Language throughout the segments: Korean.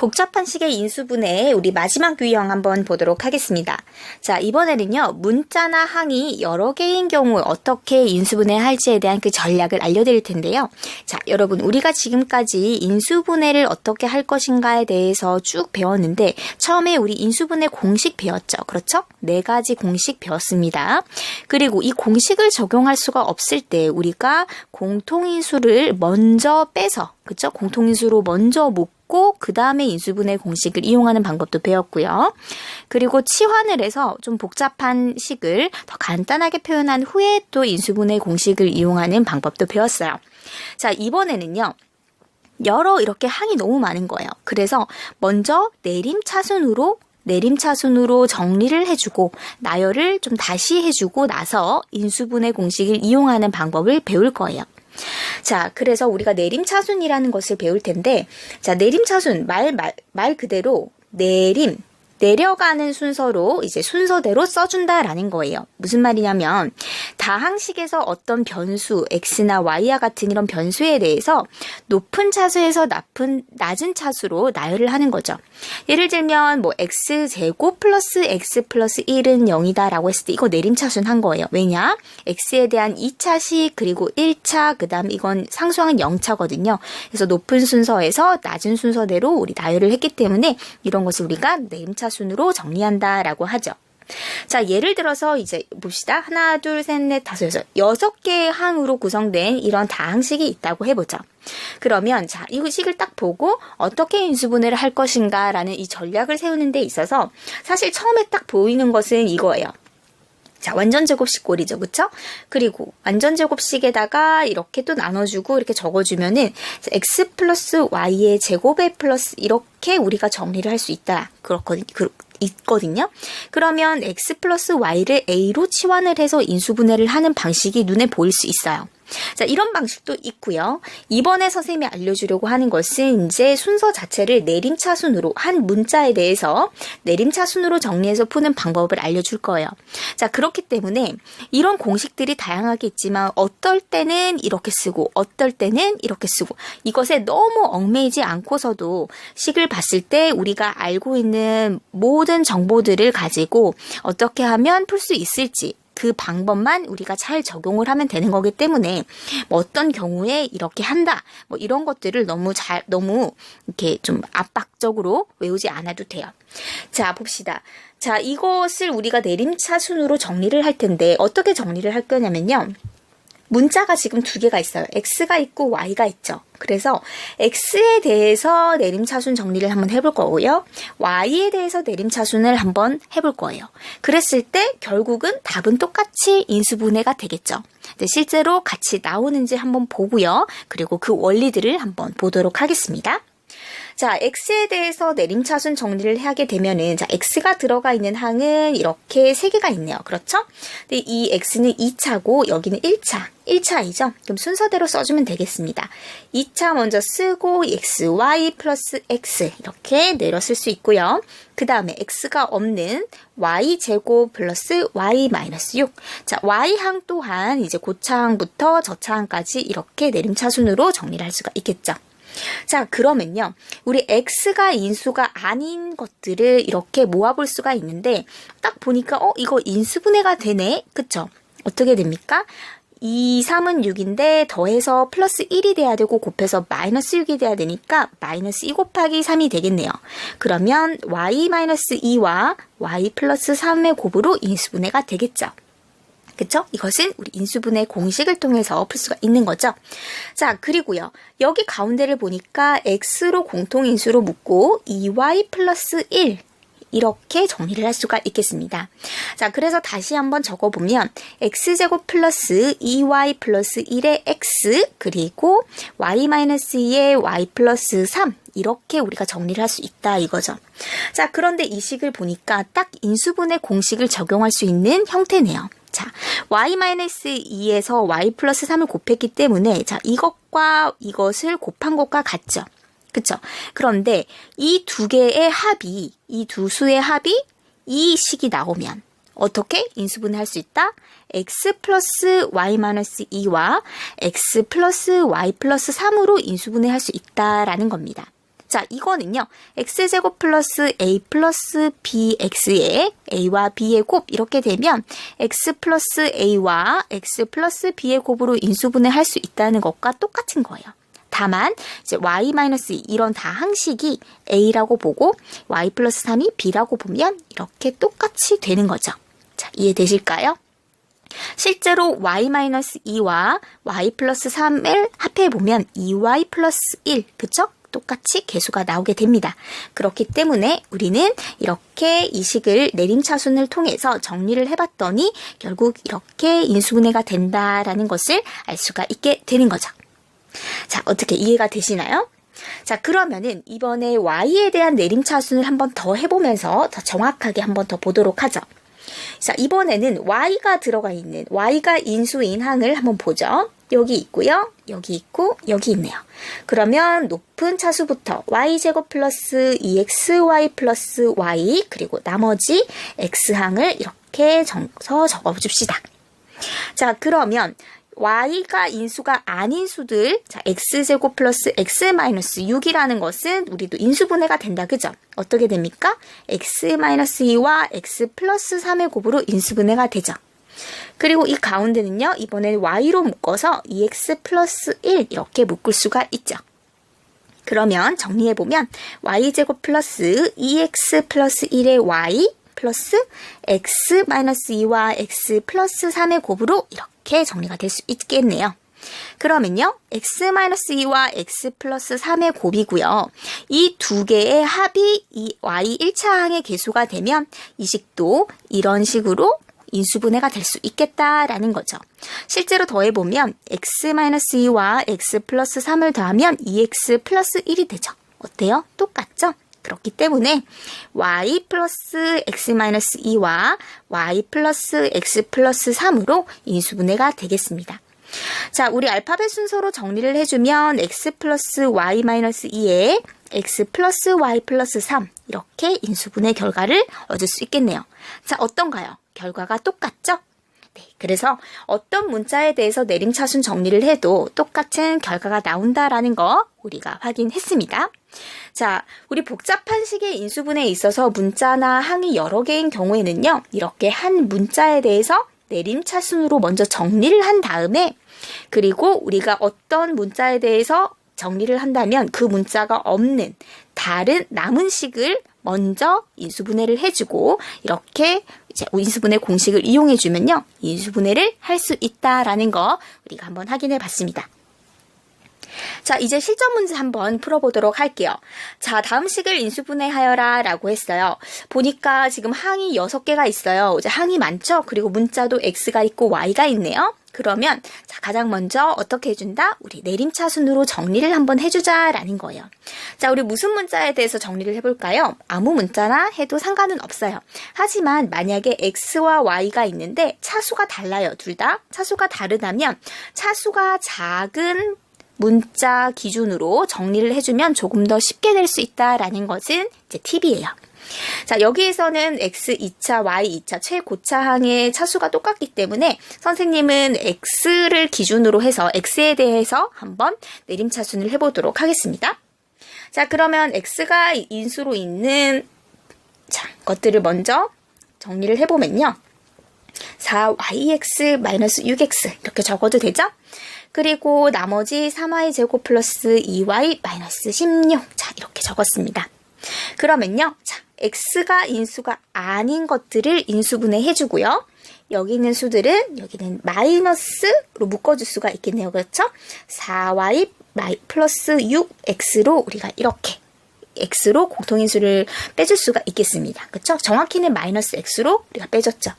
복잡한 식의 인수분해 우리 마지막 유형 한번 보도록 하겠습니다. 자, 이번에는요, 문자나 항이 여러 개인 경우 어떻게 인수분해 할지에 대한 그 전략을 알려드릴 텐데요. 자, 여러분, 우리가 지금까지 인수분해를 어떻게 할 것인가에 대해서 쭉 배웠는데, 처음에 우리 인수분해 공식 배웠죠. 그렇죠? 네 가지 공식 배웠습니다. 그리고 이 공식을 적용할 수가 없을 때 우리가 공통인수를 먼저 빼서, 그쵸? 공통인수로 먼저 묶고, 그 다음에 인수분해 공식을 이용하는 방법도 배웠고요. 그리고 치환을 해서 좀 복잡한 식을 더 간단하게 표현한 후에 또 인수분해 공식을 이용하는 방법도 배웠어요. 자, 이번에는요. 여러 이렇게 항이 너무 많은 거예요. 그래서 먼저 내림차순으로 내림차순으로 정리를 해주고 나열을 좀 다시 해주고 나서 인수분해 공식을 이용하는 방법을 배울 거예요. 자, 그래서 우리가 내림차순이라는 것을 배울 텐데, 자, 내림차순, 말, 말, 말 그대로 내림, 내려가는 순서로 이제 순서대로 써준다라는 거예요. 무슨 말이냐면 다항식에서 어떤 변수 x나 y와 같은 이런 변수에 대해서 높은 차수에서 낮은 낮은 차수로 나열을 하는 거죠. 예를 들면 뭐 x 제곱 플러스 x 플러스 1은 0이다라고 했을 때 이거 내림차순 한 거예요. 왜냐? x에 대한 2차식 그리고 1차 그다음 이건 상수항은 0차거든요. 그래서 높은 순서에서 낮은 순서대로 우리 나열을 했기 때문에 이런 것을 우리가 내림차 순으로 정리한다라고 하죠. 자, 예를 들어서 이제 봅시다. 하나, 둘, 셋, 넷, 다섯, 여섯. 여섯 개의 항으로 구성된 이런 다항식이 있다고 해보죠. 그러면 자, 이 식을 딱 보고 어떻게 인수분해를 할 것인가라는 이 전략을 세우는 데 있어서 사실 처음에 딱 보이는 것은 이거예요. 자, 완전 제곱식 꼴이죠. 그쵸? 그리고 완전 제곱식에다가 이렇게 또 나눠주고 이렇게 적어주면은 x 플러스 y의 제곱에 플러스 이렇게 우리가 정리를 할 수 있다. 그렇거든요. 그, 있거든요. 그러면 x 플러스 y를 a로 치환을 해서 인수분해를 하는 방식이 눈에 보일 수 있어요. 자, 이런 방식도 있고요. 이번에 선생님이 알려주려고 하는 것은 이제 순서 자체를 내림차순으로 한 문자에 대해서 내림차순으로 정리해서 푸는 방법을 알려줄 거예요. 자, 그렇기 때문에 이런 공식들이 다양하게 있지만 어떨 때는 이렇게 쓰고 어떨 때는 이렇게 쓰고 이것에 너무 얽매이지 않고서도 식을 봤을 때 우리가 알고 있는 모든 정보들을 가지고 어떻게 하면 풀 수 있을지 그 방법만 우리가 잘 적용을 하면 되는 거기 때문에 뭐 어떤 경우에 이렇게 한다 뭐 이런 것들을 너무 잘 너무 이렇게 좀 압박적으로 외우지 않아도 돼요. 자 봅시다. 자 이것을 우리가 내림차순으로 정리를 할 텐데 어떻게 정리를 할 거냐면요. 문자가 지금 두 개가 있어요. x가 있고 y가 있죠. 그래서 x에 대해서 내림차순 정리를 한번 해볼 거고요. y에 대해서 내림차순을 한번 해볼 거예요. 그랬을 때 결국은 답은 똑같이 인수분해가 되겠죠. 근데 실제로 같이 나오는지 한번 보고요. 그리고 그 원리들을 한번 보도록 하겠습니다. 자, x에 대해서 내림차순 정리를 하게 되면은 자, x가 들어가 있는 항은 이렇게 세 개가 있네요. 그렇죠? 근데 이 x는 2차고 여기는 1차. 1차이죠? 그럼 순서대로 써주면 되겠습니다. 2차 먼저 쓰고 x, y 플러스 x 이렇게 내려 쓸 수 있고요. 그 다음에 x가 없는 y 제곱 플러스 y 마이너스 6. 자, y항 또한 이제 고차항부터 저차항까지 이렇게 내림차순으로 정리를 할 수가 있겠죠. 자, 그러면요. 우리 x가 인수가 아닌 것들을 이렇게 모아볼 수가 있는데, 딱 보니까, 어, 이거 인수분해가 되네? 그쵸? 어떻게 됩니까? 2, 3은 6인데 더해서 플러스 1이 돼야 되고 곱해서 마이너스 6이 돼야 되니까 마이너스 2 곱하기 3이 되겠네요. 그러면 y 마이너스 2와 y 플러스 3의 곱으로 인수분해가 되겠죠. 그쵸? 이것은 우리 인수분해 공식을 통해서 풀 수가 있는 거죠. 자, 그리고요. 여기 가운데를 보니까 x로 공통인수로 묶고 2y 플러스 1 이렇게 정리를 할 수가 있겠습니다. 자, 그래서 다시 한번 적어보면 x제곱 플러스 2y 플러스 1의 x 그리고 y 마이너스 2의 y 플러스 3 이렇게 우리가 정리를 할 수 있다 이거죠. 자, 그런데 이 식을 보니까 딱 인수분해 공식을 적용할 수 있는 형태네요. 자, y-2에서 y 플러스 3을 곱했기 때문에 자, 이것과 이것을 곱한 것과 같죠. 그쵸? 그런데 이 두 개의 합이, 이 두 수의 합이 이 식이 나오면 어떻게 인수분해할 수 있다? x 플러스 y 마이너스 2와 x 플러스 y 플러스 3으로 인수분해할 수 있다라는 겁니다. 자, 이거는요. x제곱 플러스 a 플러스 bx의 a와 b의 곱 이렇게 되면 x 플러스 a와 x 플러스 b의 곱으로 인수분해 할 수 있다는 것과 똑같은 거예요. 다만 이제 y 마이너스 이런 다 항식이 a라고 보고 y 플러스 3이 b라고 보면 이렇게 똑같이 되는 거죠. 자, 이해되실까요? 실제로 y-2와 y 플러스 3을 합해보면 2y 플러스 1, 그쵸? 똑같이 개수가 나오게 됩니다. 그렇기 때문에 우리는 이렇게 이 식을 내림차순을 통해서 정리를 해봤더니 결국 이렇게 인수분해가 된다라는 것을 알 수가 있게 되는 거죠. 자, 어떻게 이해가 되시나요? 자, 그러면은 이번에 y에 대한 내림차순을 한번 더 해보면서 더 정확하게 한번 더 보도록 하죠. 자, 이번에는 y가 들어가 있는 y가 인수인 항을 한번 보죠. 여기 있고요. 여기 있고 여기 있네요. 그러면 높은 차수부터 y제곱 플러스 2xy 플러스 y 그리고 나머지 x항을 이렇게 적어서 적어줍시다. 자, 그러면 y가 인수가 아닌 수들, 자, x제곱 플러스 x 마이너스 6이라는 것은 우리도 인수분해가 된다, 그죠? 어떻게 됩니까? x 마이너스 2와 x 플러스 3의 곱으로 인수분해가 되죠. 그리고 이 가운데는요, 이번엔 y로 묶어서 2x 플러스 1 이렇게 묶을 수가 있죠. 그러면 정리해보면 y제곱 플러스 2x 플러스 1의 y 플러스 x 마이너스 2와 x 플러스 3의 곱으로 이렇게 정리가 될 수 있겠네요. 그러면요, x-2와 x 플러스 3의 곱이고요. 이 두 개의 합이 이 y 1차항의 개수가 되면 이 식도 이런 식으로 인수분해가 될 수 있겠다라는 거죠. 실제로 더해보면 x-2와 x 플러스 3을 더하면 2x 플러스 1이 되죠. 어때요? 똑같죠? 그렇기 때문에 y 플러스 x 마이너스 2와 y 플러스 x 플러스 3으로 인수분해가 되겠습니다. 자, 우리 알파벳 순서로 정리를 해주면 x 플러스 y 마이너스 2에 x 플러스 y 플러스 3 이렇게 인수분해 결과를 얻을 수 있겠네요. 자, 어떤가요? 결과가 똑같죠? 네, 그래서 어떤 문자에 대해서 내림차순 정리를 해도 똑같은 결과가 나온다라는 거 우리가 확인했습니다. 자, 우리 복잡한 식의 인수분해에 있어서 문자나 항이 여러 개인 경우에는요, 이렇게 한 문자에 대해서 내림차순으로 먼저 정리를 한 다음에, 그리고 우리가 어떤 문자에 대해서 정리를 한다면 그 문자가 없는 다른 남은 식을 먼저 인수분해를 해주고 이렇게 이제 인수분해 공식을 이용해주면요 인수분해를 할 수 있다라는 거 우리가 한번 확인해 봤습니다. 자, 이제 실전 문제 한번 풀어보도록 할게요. 자, 다음 식을 인수분해하여라 라고 했어요. 보니까 지금 항이 6개가 있어요. 이제 항이 많죠? 그리고 문자도 X가 있고 Y가 있네요. 그러면 자, 가장 먼저 어떻게 해준다? 우리 내림차 순으로 정리를 한번 해주자라는 거예요. 자, 우리 무슨 문자에 대해서 정리를 해볼까요? 아무 문자나 해도 상관은 없어요. 하지만 만약에 X와 Y가 있는데 차수가 달라요. 둘 다. 차수가 다르다면 차수가 작은 문자 기준으로 정리를 해주면 조금 더 쉽게 될 수 있다라는 것은 이제 팁이에요. 자, 여기에서는 x 2차, y 2차 최고차항의 차수가 똑같기 때문에 선생님은 x를 기준으로 해서 x에 대해서 한번 내림차순을 해보도록 하겠습니다. 자, 그러면 x가 인수로 있는 자, 것들을 먼저 정리를 해보면요. 4yx-6x 이렇게 적어도 되죠? 그리고 나머지 3y 제곱 플러스 2y 마이너스 16. 자, 이렇게 적었습니다. 그러면요. 자, x가 인수가 아닌 것들을 인수분해 해주고요. 여기 있는 수들은 여기는 마이너스로 묶어줄 수가 있겠네요. 그렇죠? 4y 플러스 6x로 우리가 이렇게 x로 공통인수를 빼줄 수가 있겠습니다. 그렇죠? 정확히는 마이너스 x로 우리가 빼줬죠.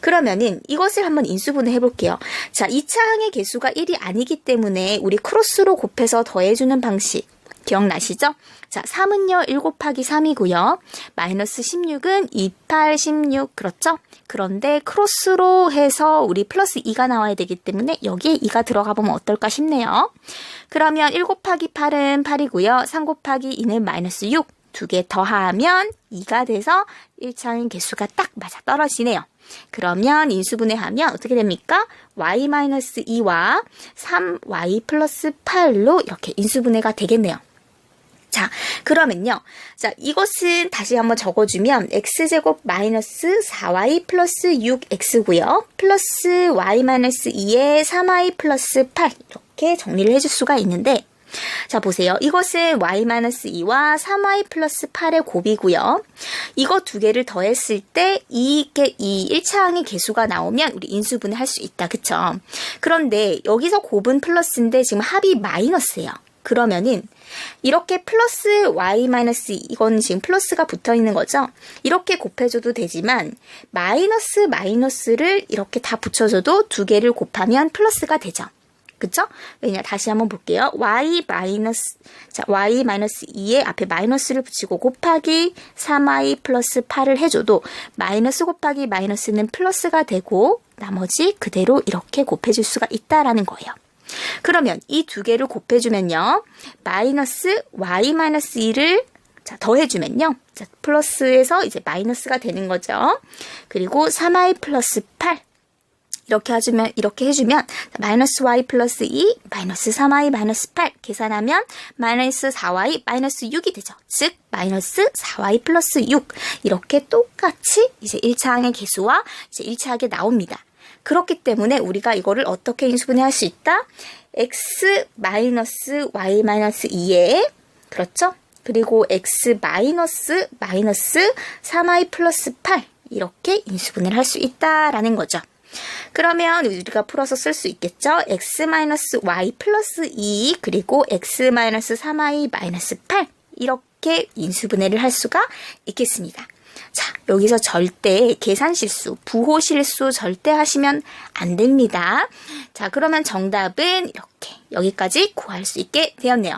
그러면은 이것을 한번 인수분해 해볼게요. 자, 2차 항의 개수가 1이 아니기 때문에 우리 크로스로 곱해서 더해주는 방식 기억나시죠? 자, 3은요, 1 곱하기 3이고요. 마이너스 16은 28, 16, 그렇죠? 그런데 크로스로 해서 우리 플러스 2가 나와야 되기 때문에 여기에 2가 들어가 보면 어떨까 싶네요. 그러면 1 곱하기 8은 8이고요. 3 곱하기 2는 마이너스 6. 두 개 더하면 2가 돼서 1차항 개수가 딱 맞아 떨어지네요. 그러면 인수분해하면 어떻게 됩니까? y-2와 3y 플러스 8로 이렇게 인수분해가 되겠네요. 자, 그러면요. 자, 이것은 다시 한번 적어주면 x제곱 마이너스 4y 플러스 6x고요. 플러스 y 마이너스 2에 3y 플러스 8 이렇게 정리를 해줄 수가 있는데 자, 보세요. 이것은 y-2와 3y 플러스 8의 곱이고요. 이거 두 개를 더했을 때 이, 개- 이 1차항의 개수가 나오면 우리 인수분해 할 수 있다. 그쵸? 그런데 여기서 곱은 플러스인데 지금 합이 마이너스예요. 그러면은 이렇게 플러스 y 마이너스 이건 지금 플러스가 붙어 있는 거죠. 이렇게 곱해줘도 되지만 마이너스 마이너스를 이렇게 다 붙여줘도 두 개를 곱하면 플러스가 되죠. 그쵸? 왜냐 다시 한번 볼게요. y 마이너스 자 y 마이너스 2에 앞에 마이너스를 붙이고 곱하기 3y 플러스 8을 해줘도 마이너스 곱하기 마이너스는 플러스가 되고 나머지 그대로 이렇게 곱해줄 수가 있다라는 거예요. 그러면 이 두 개를 곱해주면요. 마이너스 y 마이너스 2를 자, 더해주면요. 자, 플러스에서 이제 마이너스가 되는 거죠. 그리고 3y 플러스 8. 이렇게 해주면, 이렇게 해주면, 마이너스 y 플러스 2, 마이너스 3y 마이너스 8 계산하면 마이너스 4y 마이너스 6이 되죠. 즉, 마이너스 4y 플러스 6. 이렇게 똑같이 이제 1차 항의 개수와 이제 1차항에 나옵니다. 그렇기 때문에 우리가 이거를 어떻게 인수분해 할 수 있다? x 마이너스 y 마이너스 2에 그렇죠? 그리고 x 마이너스 마이너스 3y 플러스 8 이렇게 인수분해를 할 수 있다라는 거죠. 그러면 우리가 풀어서 쓸 수 있겠죠? x 마이너스 y 플러스 2 그리고 x 마이너스 3y 마이너스 8 이렇게 인수분해를 할 수가 있겠습니다. 자, 여기서 절대 계산 실수, 부호 실수 절대 하시면 안 됩니다. 자, 그러면 정답은 이렇게 여기까지 구할 수 있게 되었네요.